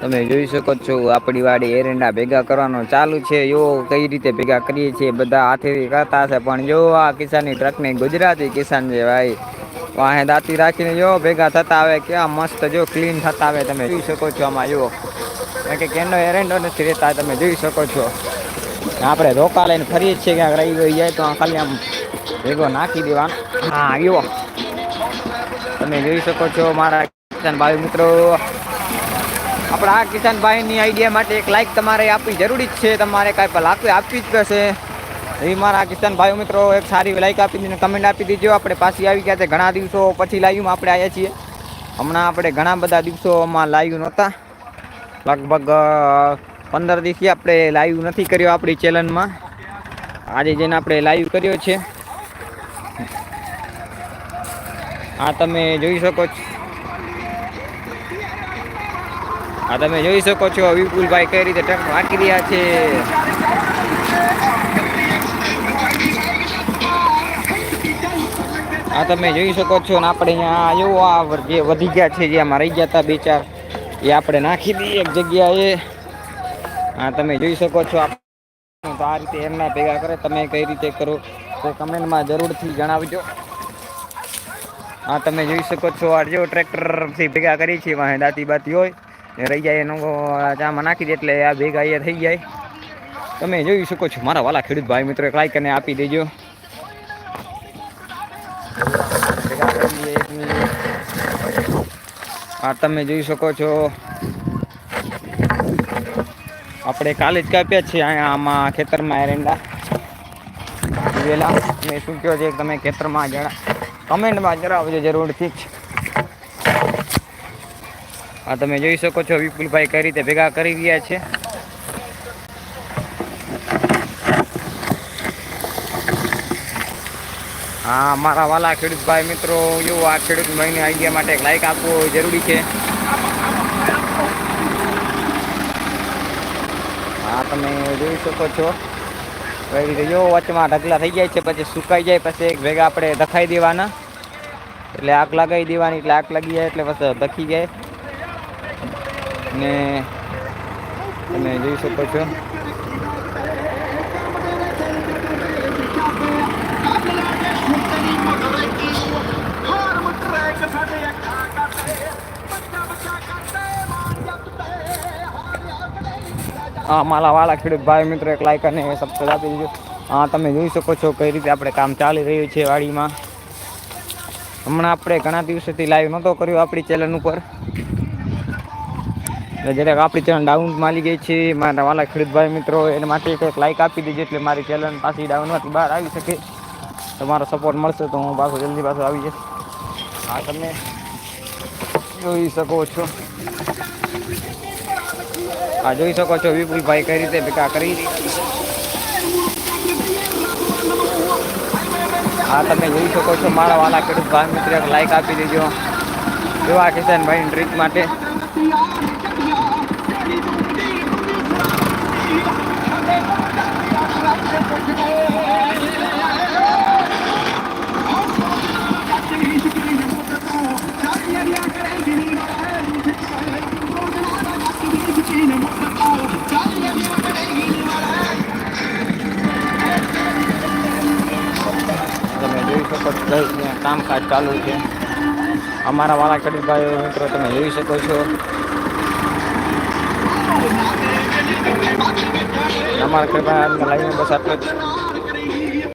તમે જોઈ શકો છો, આપણી વાડી એરંડા ભેગા કરવાનો ચાલુ છે. એવો કઈ રીતે ભેગા કરીએ છીએ બધા હાથેથી કરતા હશે. પણ જો આ કિસાનની ટ્રકની ગુજરાતી કિસાન છે ભાઈ. વાહે દાંતી રાખીને જો ભેગા થતા આવે, કેવા મસ્ત જો ક્લીન થતા આવે તમે જોઈ શકો છો આમાં જુઓ કે કેનો એરંડો નથી રેતા તમે જોઈ શકો છો. આપણે રોકા લઈને ફરીએ છીએ, ક્યાંક રહી ગઈ જાય તો ખાલી આમ ભેગો નાખી દેવાનો. હા આવ્યો તમે જોઈ શકો છો મારા કિસાન ભાઈ મિત્રો. આપણે આ કિસાન ભાઈની આઈડિયા માટે એક લાઈક તમારે આપવી જરૂરી જ છે. તમારે કાંઈ પણ લાખ આપવી જ પડશે. એ મારા કિસાન ભાઈ મિત્રો, એક સારી લાઈક આપી દીધી કમેન્ટ આપી દીજો આપણે પાછી આવી ગયા છે ઘણા દિવસો પછી લાઈવમાં આપણે આવ્યા છીએ. હમણાં આપણે ઘણા બધા દિવસોમાં લાઈવ નહોતા. લગભગ પંદર દિવસથી આપણે લાઈવ નથી કર્યો આપણી ચેનલમાં આજે જેને આપણે લાઈવ કર્યો છે. આ તમે જોઈ શકો છો. હા તમે જોઈ શકો છો વિપુલભાઈ કઈ રીતે ટ્રક વાંકી રહ્યા છે. હા તમે જોઈ શકો છો ને આપણે અહીંયા એવો આ જે વધી ગયા છે, જે આમાં રહી ગયા હતા બે ચાર, એ આપણે નાખી દઈએ એક જગ્યાએ. હા તમે જોઈ શકો છો તો આ રીતે એમના ભેગા કરે, તમે કઈ રીતે કરો તો કમેન્ટમાં જરૂરથી જણાવજો. હા તમે જોઈ શકો છો, આ જો ટ્રેક્ટરથી ભેગા કરી છે વાહે દાંતી બાતી હોય. રહી જાય એનો ચામાં નાખી દે એટલે આ ભેગા અહીંયા થઈ જાય. તમે જોઈ શકો છો મારા વાલા ખેડૂત ભાઈ મિત્રો, એક લાઈક અને આપી દેજો. આ તમે જોઈ શકો છો. આપણે કાલે જ કાપ્યા છીએ અહીંયા આમાં ખેતરમાં એરંડા. વેલા મેં શું કહ્યો છે તમે ખેતરમાં જરા કમેન્ટમાં જણાવજો જરૂરથી. આ તમે જોઈ શકો છો વિપુલભાઈ કઈ રીતે ભેગા કરી રહ્યા છે. હા, મારા વાલા ખેડૂત ભાઈ મિત્રો, જો આ ખેડૂત ભાઈને આઈડિયા માટે લાઈક આપવો જરૂરી છે. હા, તમે જોઈ શકો છો. કઈ રીતે જો વચમાં ઢગલા થઈ જાય છે, પછી સુકાઈ જાય, પછી એક ભેગા આપણે દખાઈ દેવાના. એટલે આગ લગાવી દેવાની, એટલે આગ લાગી જાય, એટલે પછી દખી જાય. ને તમે જોઈ શકો છો. હા, મારા વાળા ખેડૂત ભાઈ મિત્રો, એક લાઈક અને સબસ્ક્રાઈબ આપી દીજો હા, તમે જોઈ શકો છો કઈ રીતે આપણે કામ ચાલી રહ્યું છે વાડીમાં. હમણાં આપણે ઘણા દિવસોથી લાઈવ નહોતો કર્યો આપણી ચેનલ ઉપર. જરાક આપણી ચેનલ ડાઉન માલી ગઈ છે. મારા વાલા ખેડૂતભાઈ મિત્રો, એના માટે એક લાઇક આપી દીધી એટલે મારી ચેનલ પાછી ડાઉનમાંથી બહાર આવી શકે. તમારો સપોર્ટ મળશે તો હું પાછો જલ્દી પાછો આવી જઈશ. હા, તમે જોઈ શકો છો. આ જોઈ શકો છો વિપુલભાઈ કઈ રીતે ભેગા કરી હા, તમે જોઈ શકો છો મારા વાલા ખેડૂત ભાઈ મિત્ર લાઇક આપી દેજો એવા કિશનભાઈ ટ્રીપ માટે. તમે જોઈ ત્યાં કામકાજ ચાલુ છે. અમારા વાળા ખેડૂતભાઈ મિત્રો, તમે જોઈ શકો છો. અમારા ખેડૂત લાઈવ બસ આટલો જ.